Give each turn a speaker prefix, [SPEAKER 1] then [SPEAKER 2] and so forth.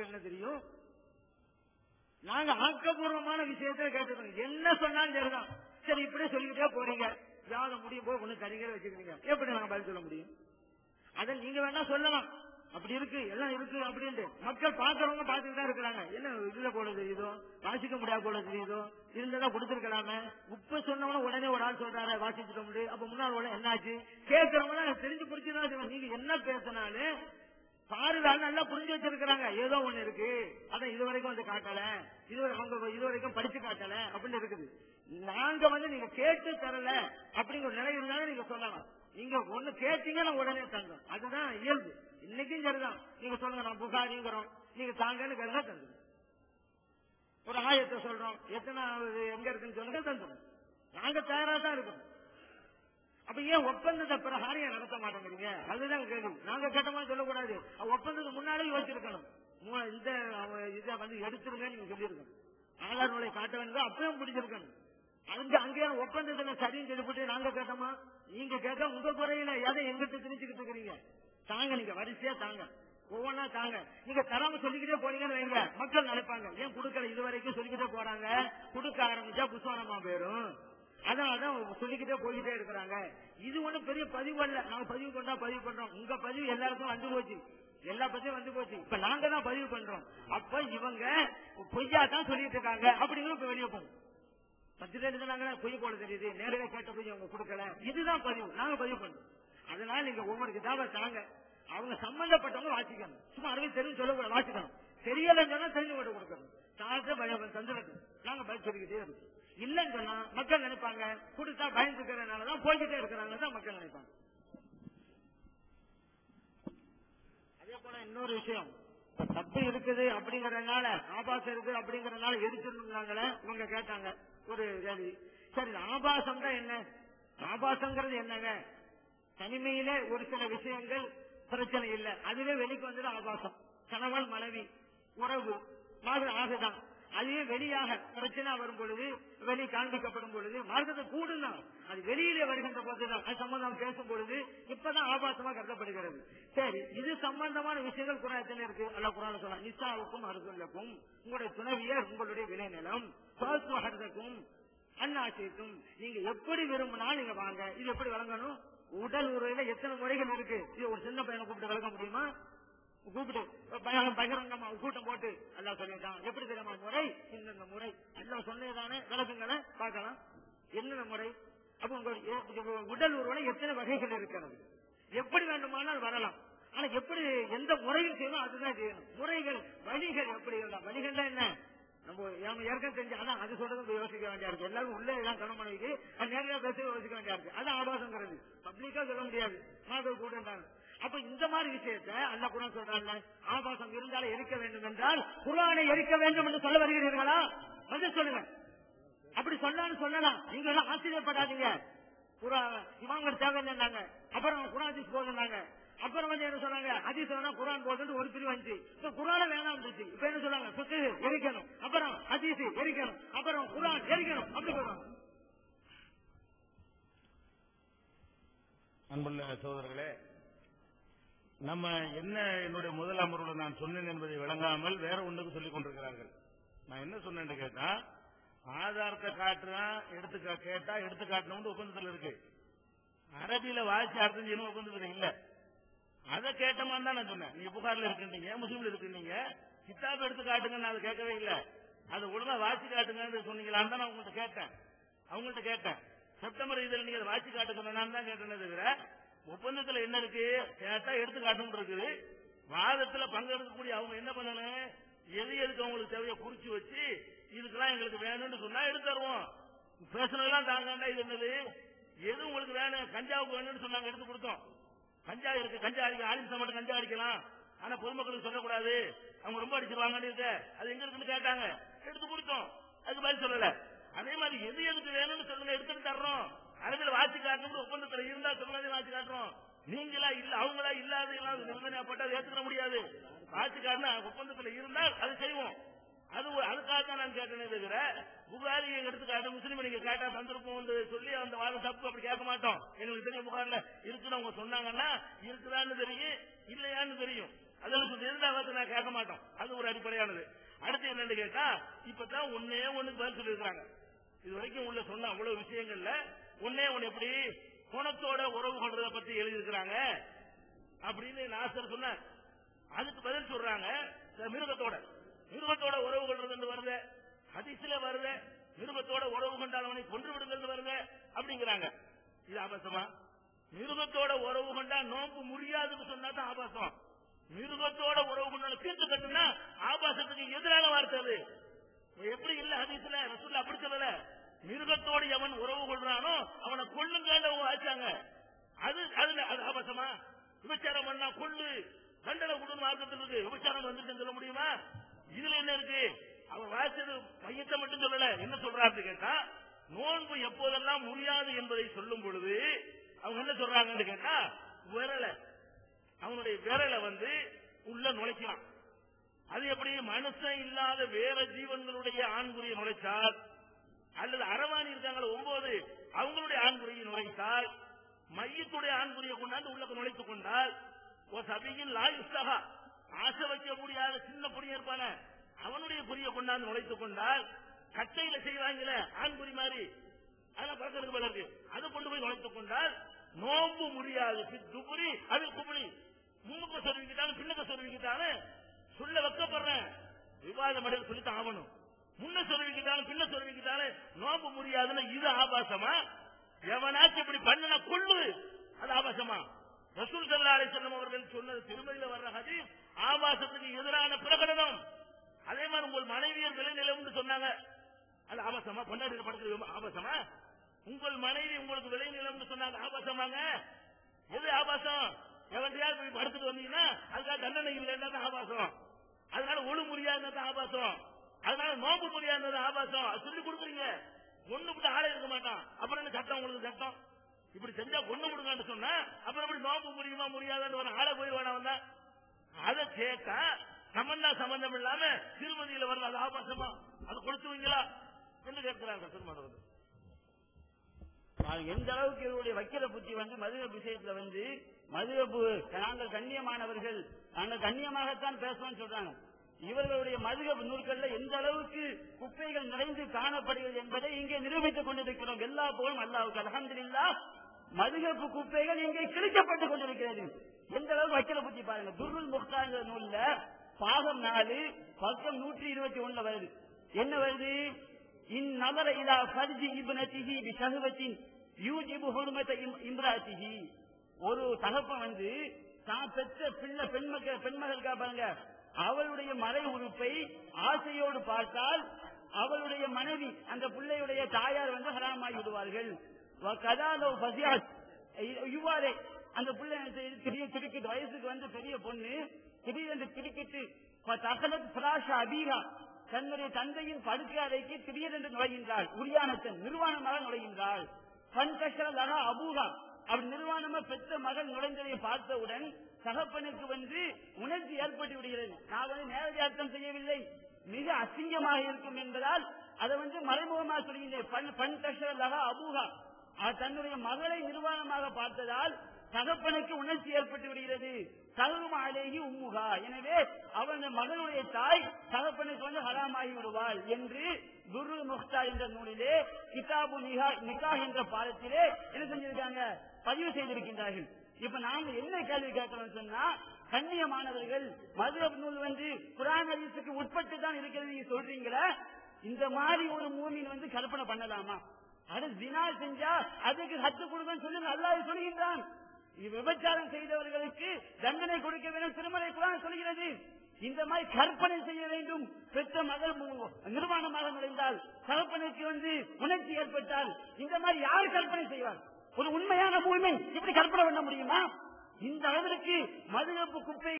[SPEAKER 1] என்ன தெரியும்? நாங்க ஆக்கப்பூர்வமான விஷயத்தை கேட்டு என்ன சொன்னாலும் சரிதான். சரி இப்படியே சொல்லிக்கிட்டே போறீங்க. யாரும் முடியும் போது ஒண்ணு தனிக்கிற வச்சுக்கிறீங்க. எப்படி நாங்க பதில் சொல்ல முடியும்? அதை நீங்க வேணா சொல்லலாம். அப்படி இருக்கு எல்லாம் இருக்கு அப்படின்ட்டு. மக்கள் பாக்குறவங்க பாத்துட்டு தான் இருக்கிறாங்க. என்ன இதுல போல தெரியுதோ? வாசிக்க முடியாது போல தெரியுதோ? இருந்ததா கொடுத்துருக்கலாமே. உப்பு சொன்னவன உடனே ஒரு ஆள் சொல்றாரு வாசிச்சுட்டோம் முடியும் அப்ப முன்னாள் உடனே என்னாச்சு? கேட்கறவங்க தெரிஞ்சு புரிச்சுதான் நீங்க என்ன பேசினாலும் பாருதான் நல்லா புரிஞ்சு வச்சிருக்கிறாங்க. ஏதோ ஒண்ணு இருக்கு. அதான் இது வரைக்கும் வந்து காட்டல. இதுவரை அவங்க இது வரைக்கும் படிச்சு காட்டல அப்படின்னு இருக்குது. நாங்க வந்து நீங்க கேட்டு தரல அப்படிங்கிற ஒரு நிலை இருந்தாலும் நீங்க சொல்லலாம். நீங்க ஒண்ணு கேட்டீங்கன்னா உடனே தந்தோம் அதுதான் இயல்பு. இன்னைக்கும் சரிதான். நீங்க சொல்லுங்க நான் புகாரிங்கிறோம். நீங்க தாங்கன்னு கேளுங்க தந்துடும் ஒரு ஆயத்தை சொல்றோம். எத்தனை எங்க இருக்குன்னு சொல்லுங்க தந்துடும் நாங்க தயாரா தான் இருக்கோம். ஏன் ஒப்பந்தத்தை பிரகாரம் ஏன் நடத்த மாட்டேங்கிறீங்க? அதுதான் கேள்வி. நாங்க கேட்டமா சொல்லக்கூடாது. ஒப்பந்தத்துக்கு முன்னாலே யோசிச்சிருக்கணும். இந்த இதை வந்து எடுத்துருங்க நீங்க சொல்லியிருக்கணும். ஆதார் நூலை காட்ட வேண்டியது அப்பயும் பிடிச்சிருக்கணும். அங்க அங்கே ஒப்பந்தத்துல சரின்னு சொல்லிவிட்டு நாங்க கேட்டோமா? நீங்க கேட்க உங்க குறையில எதை எங்கிட்ட திணிச்சுக்கிட்டு இருக்கிறீங்க? தாங்க நீங்க வரிசையா தாங்க. ஒவ்வொன்னா தாங்க. நீங்க தராம சொல்லிக்கிட்டே போனீங்கன்னு வைங்க. மக்கள் நினைப்பாங்க ஏன் குடுக்கல? இது வரைக்கும் சொல்லிக்கிட்டே போறாங்க. குடுக்க ஆரம்பிச்சா புஸ்வானமா போயிரும் அதனாலதான் சொல்லிக்கிட்டே போய்கிட்டே இருக்கிறாங்க. இது ஒண்ணும் பெரிய பதிவு அல்ல. நாங்க பதிவு பண்றோம் பதிவு பண்றோம். உங்க பதிவு எல்லாருக்கும் வந்து போச்சு. எல்லா பதிவும் வந்து போச்சு. இப்ப நாங்க தான் பதிவு பண்றோம். அப்ப இவங்க பொய்யா தான் சொல்லிட்டு இருக்காங்க. அப்படிங்கிற இப்ப வெளியே போகும் பத்து பேர் இருந்தாங்கன்னா பொய் போல தெரியுது. நேரடியா கேட்ட போய் அவங்க கொடுக்கல. இதுதான் பதிவு. நாங்க பதிவு பண்றோம். அதனால நீங்க ஒவ்வொரு கிதாப தாங்க. அவங்க சம்பந்தப்பட்டவங்க வாசிக்கணும். சும்மா அறுபது தெரிஞ்சு சொல்லக்கூடாது வாசிக்கணும். தெரியலன்னு சொன்னா தெரிஞ்சு கொண்டு கொடுக்கணும். சார்ஜ் பயம் தந்துடட்டும் நாங்க பதில் சொல்லிக்கிட்டே இருக்கோம். இல்லன்னு சொன்னா மக்கள் நினைப்பாங்க. கொடுத்தா பயந்துக்கிறதுனாலதான் போய்கிட்டே இருக்கிறாங்க தான் மக்கள் நினைப்பாங்க. அதே போல இன்னொரு விஷயம். சத்து தப்பு இருக்குது அப்படிங்கறதுனால ஆபாசம் இருக்குது அப்படிங்கறதுனால எரிச்சிருந்தாங்களே இவங்க கேட்டாங்க. ஒரு கேள்வி. சரி ஆபாசம் தான் என்ன? ஆபாசங்கிறது என்னங்க? தனிமையிலே ஒரு சில விஷயங்கள் பிரச்சனை இல்லை. அதுவே வெளிக்கு வந்தது ஆபாசம். கணவன் மனைவி உறவு மாதிரி ஆகுதான். அதுவே வெளியாக பிரச்சனை வரும் பொழுது வெளி காண்பிக்கப்படும் பொழுது மார்க்கத்தை கூடுதான் அது வெளியிலே வருகின்ற போதுதான் அது சம்பந்தம் பேசும் பொழுது இப்பதான் ஆபாசமா கருதப்படுகிறது. சரி இது சம்பந்தமான விஷயங்கள் குரானத்தில் இருக்கு. அல்ல குரான சொல்லலாம் நிசாவுக்கும் அருகுல்லக்கும் உங்களுடைய துணைவியர் உங்களுடைய விளைநிலம். ஹர்தக்கும் அண்ணாச்சிக்கும் நீங்க எப்படி விரும்பினாலும் நீங்க வாங்க. இது எப்படி வழங்கணும் உடல் உறவுல எத்தனை முறைகள் இருக்கு? இது ஒரு சின்ன பையனை கூப்பிட்டு வழங்க முடியுமா? கூப்பிட்டு பகிரங்கமா கூட்டம் போட்டு எல்லாம் சொல்லிட்டான். எப்படி தெரியுமா? முறை இந்த முறை? எல்லாம் சொன்னதானே விளக்குங்களை பார்க்கலாம். என்னென்ன முறை? அப்ப உங்க உடல் உறவுல எத்தனை வகைகள் இருக்கிறது? எப்படி வேண்டுமானால் வரலாம். ஆனா எப்படி எந்த முறையில் செய்யணும் அதுதான் செய்யணும். முறைகள் வழிகள் எப்படி இருந்தா? வழிகள்லாம் என்ன? நம்ம நம்ம ஏற்கனவே தெரிஞ்சு அதான் அது சொல்றது யோசிக்க வேண்டியா இருக்கு. எல்லாரும் உள்ளே எல்லாம் கணவன் மனைவிக்கு அது நேரடியா பேச யோசிக்க வேண்டியா இருக்கு. அது ஆபாசங்கிறது. பப்ளிக்கா சொல்ல முடியாது. மாதவ கூட அப்ப இந்த மாதிரி விஷயத்தை அல்ல குரான் சொல்றாங்க ஆபாசம் இருந்தாலும் எரிக்க வேண்டும் என்றால் குரானை எரிக்க வேண்டும் என்று சொல்ல வருகிறீர்களா? வந்து சொல்லுங்க. அப்படி சொன்னாலும் சொல்லலாம். நீங்க எல்லாம் ஆச்சரியப்படாதீங்க. குரா இமாம்கள் தேவையில்லைன்னாங்க. அப்புறம் குரான் போதுனாங்க அப்புறம் வந்து என்ன சொன்னாங்க? ஹதீஸ் வேணா குரான் போதுன்னு ஒரு பிரிவு வந்துச்சு. இப்ப குரான வேணாம் இருந்துச்சு. இப்ப என்ன சொன்னாங்க சுத்து எரிக்கணும். அப்புறம் ஹதீஸ் எரிக்கணும். அப்புறம் குரான் எரிக்கணும். அப்படி சொல்றாங்க
[SPEAKER 2] அன்புள்ள சகோதரர்களே நம்ம என்ன என்னுடைய முதல் அமர்வுல நான் சொன்னேன் என்பதை விளங்காமல் வேற ஒன்றுக்கு சொல்லிக் கொண்டிருக்கிறார்கள். நான் என்ன சொன்னேன்னு கேட்டா ஆதாரத்தை காட்டுறா எடுத்து கேட்டா எடுத்து காட்டணும் ஒப்பந்தத்தில் இருக்கு. அரபியில வாசி அர்த்தம் செய்யணும் ஒப்பந்தத்தில் இல்ல. அதை கேட்டமா தான் நான் சொன்னேன். நீங்க புகார்ல இருக்குன்னீங்க முஸ்லீம்ல இருக்குன்னீங்க கிதாப் எடுத்து காட்டுங்க நான் அதை கேட்கவே இல்ல. அதை ஒழுங்கா வாசி காட்டுங்கன்னு சொன்னீங்களான்னு தான் நான் உங்கள்கிட்ட கேட்டேன். அவங்கள்ட்ட கேட்டேன். செப்டம்பர் இதுல நீங்க வாசி காட்டுங்க நான் தான் கேட்டேனே தவிர ஒப்பந்தத்துல என்ன இருக்கு? கேட்டா எடுத்து காட்டணும் இருக்குது. வாதத்துல பங்கெடுக்கக்கூடிய அவங்க என்ன பண்ணணும்? எது எதுக்கு அவங்களுக்கு தேவையை குறிச்சு வச்சு இதுக்கெல்லாம் எங்களுக்கு வேணும்னு சொன்னா எடுத்து தருவோம். பேசுனதெல்லாம் தாங்கண்டா இது என்னது? எது உங்களுக்கு வேணும் கஞ்சாவுக்கு வேணும்னு சொன்னாங்க எடுத்து கொடுத்தோம். கஞ்சா இருக்கு கஞ்சா அடிக்க ஆலிம்சா மட்டும் கஞ்சா அடிக்கலாம். ஆனா பொதுமக்களுக்கு சொல்லக்கூடாது. அவங்க ரொம்ப அடிச்சிருவாங்கன்னு இருக்க. அது எங்க இருக்குன்னு கேட்டாங்க. எடுத்து கொடுத்தோம். அதுக்கு பதில் சொல்லல. அதே மாதிரி எது எதுக்கு வேணும்னு சொல்லுங்க எடுத்துட்டு தர்றோம். அரசியல் வாசி காட்டணும் ஒப்பந்தத்துல இருந்தா சொல்லுங்க வாசி காட்டுறோம். நீங்களா இல்ல அவங்களா இல்லாத இல்லாத நிபந்தனை போட்டு அதை ஏத்துக்க முடியாது. வாசி காட்டினா ஒப்பந்தத்துல இருந்தால் அதை செய்வோம். அது ஒரு- அதுக்காக தான் நான் கேட்டேன் தவிர புகாரி எடுத்து காட்ட முஸ்லீம் நீங்க கேட்டா சந்தர்ப்பம் வந்து சொல்லி அந்த வாதம் தப்பு அப்படி கேட்க மாட்டோம். எங்களுக்கு தெரியும் புகார்ல இருக்குன்னு அவங்க சொன்னாங்கன்னா இருக்குதான்னு தெரியும் இல்லையான்னு தெரியும். அதற்கு சொல்லி நான் கேட்க மாட்டோம். அது ஒரு அடிப்படையானது. அடுத்து என்னன்னு கேட்டா இப்பதான் ஒன்னே ஒண்ணு பதில் சொல்லியிருக்காங்க இது வரைக்கும் உள்ள சொன்ன அவ்வளவு விஷயங்கள்ல உன்னே உன் எப்படி குணத்தோட உறவு கொள்றத பத்தி எழுதியிருக்கிறாங்க அப்படின்னு நாசர் சொன்ன அதுக்கு பதில் சொல்றாங்க மிருகத்தோட. மிருகத்தோட உறவு கொள்றது வருது. அதிசல வருது. மிருகத்தோட உறவு கொண்டால் அவனை கொன்று விடுங்கள் வருது அப்படிங்கிறாங்க. இது ஆபாசமா? மிருகத்தோட உறவு கொண்டா நோம்பு முடியாதுன்னு சொன்னா தான் ஆபாசம். மிருகத்தோட உறவு கொண்டாலும் தீர்த்து கட்டுனா ஆபாசத்துக்கு எதிரான வார்த்தை அது. எப்படி இல்ல ஹதீஸ்ல? ரசூல்ல அப்படி சொல்லல. மிருகத்தோடு எவன் உறவு கொள்றானோ அவனை கொள்ளுங்க ஆச்சாங்க அது அதுல அது ஆபாசமா? விபச்சாரம் பண்ணா கொள்ளு தண்டனை கொடுன்னு மார்க்கத்தில் இருக்கு. விபச்சாரம் வந்துட்டு சொல்ல முடியுமா? இதுல என்ன இருக்கு? அவன் வாசிச்சது மையத்தை மட்டும் சொல்லல. என்ன சொல்றாரு கேட்டா நோன்பு எப்போதெல்லாம் முடியாது என்பதை சொல்லும் பொழுது அவங்க என்ன சொல்றாங்கன்னு கேட்டா விரல அவனுடைய விரலை வந்து உள்ள நுழைக்கலாம். அது எப்படி? மனுஷன் இல்லாத வேற ஜீவன்களுடைய ஆண்குறியை நுழைச்சால் அல்லது அரவாணி இருக்காங்களோ ஒன்பது. அவங்களுடைய ஆண்குறியை நுழைத்தால் மையத்துடைய ஆண்குறியை கொண்டாந்து உள்ளக்க நுழைத்துக் கொண்டால் ஒரு சபையில் லாயுஸ்தகா ஆசை வைக்க முடியாத சின்ன பொடிய இருப்பான. அவனுடைய பொறியை கொண்டாந்து நுழைத்துக் கொண்டால் கட்டையில செய்வாங்கல்ல ஆண்குறி மாதிரி. அதெல்லாம் பறக்கிறது போல அது கொண்டு போய் நுழைத்துக் கொண்டால் நோம்பு முடியாது. துபுரி அது குபுரி முன்னுக்கு சொல்லிக்கிட்டாலும் பின்னுக்கு சொல்லிக்கிட்டாலும் சொல்ல வைக்கப்படுறேன். விவாதம் அடைய சொல்லித்தான் ஆகணும். முன்ன சொல்லிக்கிட்டாலும் பின்ன சொல்லிக்கிட்டாலும் நோம்பு முடியாதுன்னு இது ஆபாசமா? எவனாச்சும் இப்படி பண்ணின கொள்ளு அது ஆபாசமா? ரசூல் சல்லா அலிசல்லம் அவர்கள் சொன்னது திருமதியில வர்ற ஹதீஸ் ஆபாசத்துக்கு எதிரான பிரகடனம். அதே மாதிரி உங்கள் மனைவியர் விளைநிலம்னு சொன்னாங்க. அது ஆபாசமா? பொன்னாடி படுக்கிறது ஆபாசமா? உங்கள் மனைவி உங்களுக்கு விளைநிலம்னு சொன்னாங்க ஆபாசமாங்க. எது ஆபாசம்? எவன்றையாவது போய் படுத்துட்டு வந்தீங்கன்னா அதுக்காக தண்டனை இல்லைன்னா ஆபாசம். அதனால ஒழு முடியாதுன்னா ஆபாசம். அதனால நோம்பு முடியாதது ஆபாசம். சொல்லி கொடுக்குறீங்க. ஒண்ணு விட்டு ஆளே இருக்க மாட்டான். அப்புறம் என்ன சட்டம் உங்களுக்கு சட்டம்? இப்படி செஞ்சா கொண்டு கொடுங்கன்னு சொன்னா அப்புறம் அப்படி நோம்பு முடியுமா முடியாதான்னு ஒரு ஆளை போயிடுவானா வந்தா அதை கேட்டா சம்பந்தா சம்பந்தம் இல்லாம திருமதியில வரல அது ஆபாசமா? அது கொடுத்துவீங்களா என்று கேட்கிறாங்க திருமணம்
[SPEAKER 3] எந்த அளவுக்கு இவருடைய வக்கிர புத்தி வந்து மதுரை விஷயத்துல வந்து மதுரப்பு நாங்கள் கண்ணியமானவர்கள். நாங்கள் கண்ணியமாகத்தான் பேசுவோம் சொல்றாங்க. இவர்களுடைய மதுகப் நூல்கள்ல எந்த அளவுக்கு குப்பைகள் நிறைந்து காணப்படுகிறது என்பதை இங்கே நிரூபித்துக் கொண்டிருக்கிறோம். எல்லா போலும் அல்லாவுக்கு அலமதுல்லா மதுகப்பு குப்பைகள் இங்கே கிழிக்கப்பட்டுக் கொண்டிருக்கிறது. எந்த அளவுக்கு வைக்கல புத்தி பாருங்க. துருள் முக்தாங்கிற நூல்ல பாகம் நாலு பக்கம் நூற்றி இருபத்தி ஒண்ணுல வருது. என்ன வருது? இந்நபர இலா பரிஜி இப்னதிஹி பிஷஹவத்தின் யூஜிபு ஹுர்மத இம்ராத்திஹி. ஒரு தகப்பன் வந்து தான் பெற்ற பிள்ளை பெண்மக்கள் பெண்மகளுக்கா பாருங்க அவளுடைய மறை உறுப்பை ஆசையோடு பார்த்தால் அவளுடைய மனைவி அந்த பிள்ளையுடைய தாயார் வந்து ஹராமாகி விடுவார்கள். கதாலோ பசியாத் இவ்வாறே அந்த பிள்ளை திடீர் கிரிக்கெட் வயசுக்கு வந்து பெரிய பொண்ணு திடீரென்று திடுக்கிட்டு பிராஷ அபீகா தன்னுடைய தந்தையின் படுக்கை அறைக்கு திடீரென்று நுழைகின்றாள். உரியானத்தன் நிர்வாணமாக நுழைகின்றாள். பன்கஷரலகா அபூகா அப்படி நிர்வாணமா பெற்ற மகள் நுழைந்ததை பார்த்தவுடன் தகப்பனுக்கு வந்து உணர்ச்சி ஏற்பட்டு விடுகிறது. நான் வந்து நேரடி அர்த்தம் செய்யவில்லை. மிக அசிங்கமாக இருக்கும் என்பதால் அதை வந்து மறைமுகமாக சொல்கின்றேன். அபூகா தன்னுடைய மகளை நிர்வாணமாக பார்த்ததால் தகப்பனுக்கு உணர்ச்சி ஏற்பட்டு விடுகிறது. தகுமாலேகி உம்முகா எனவே அவன் மகனுடைய தாய் தகப்பனுக்கு வந்து ஹராமாகி விடுவாள் என்று குரு முக்தா என்ற நூலிலே கிதாபு நிகா நிகா என்ற பாடத்திலே என்ன செஞ்சிருக்காங்க? பதிவு செய்திருக்கின்றார்கள். இப்ப நாம என்ன கேள்வி கேட்கணும்னு சொன்னா கண்ணியமானவர்கள் மதுரப் நூல் வந்து குரான் ஹதீஸுக்கு உட்பட்டு தான் இருக்கிறது நீங்க சொல்றீங்களா இந்த மாதிரி ஒரு மூமின் வந்து கற்பனை பண்ணலாமா? அது தினா செஞ்சா அதுக்கு ஹத்து கொடுங்கன்னு சொல்லி அல்லாஹ் சொல்கின்றான். விபச்சாரம் செய்தவர்களுக்கு தண்டனை கொடுக்க வேண்டும் திருமலை குரான் சொல்கிறது. இந்த மாதிரி கற்பனை செய்ய வேண்டும். பெற்ற மகள் நிர்வாணமாக நுழைந்தால் கற்பனைக்கு வந்து உணர்ச்சி ஏற்பட்டால் இந்த மாதிரி யார் கற்பனை செய்வார்? ஒரு உண்மையான மூமெண்ட் இப்படி கற்பனை பண்ண முடியுமா? இந்த அளவிற்கு மதுகப்பு குப்பை